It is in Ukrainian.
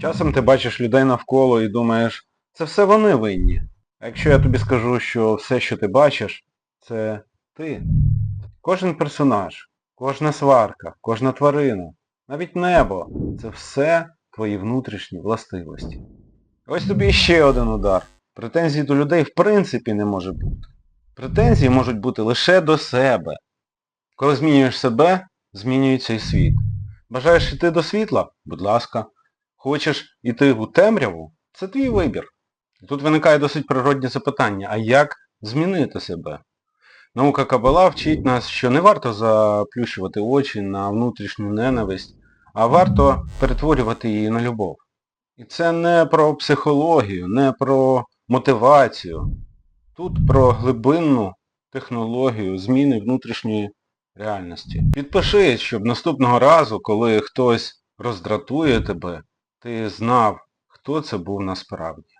Часом ти бачиш людей навколо і думаєш, це все вони винні. А якщо я тобі скажу, що все, що ти бачиш, це ти. Кожен персонаж, кожна сварка, кожна тварина, навіть небо це все твої внутрішні властивості. Ось тобі ще один удар. Претензій до людей в принципі не може бути. Претензії можуть бути лише до себе. Коли змінюєш себе, змінюється і світ. Бажаєш йти до світла? Будь ласка. Хочеш йти у темряву? Це твій вибір. Тут виникає досить природне запитання, а як змінити себе? Наука Кабала вчить нас, що не варто заплющувати очі на внутрішню ненависть, а варто перетворювати її на любов. І це не про психологію, не про мотивацію. Тут про глибинну технологію зміни внутрішньої реальності. Підпишись, щоб наступного разу, коли хтось роздратує тебе, ти знав, хто це був насправді.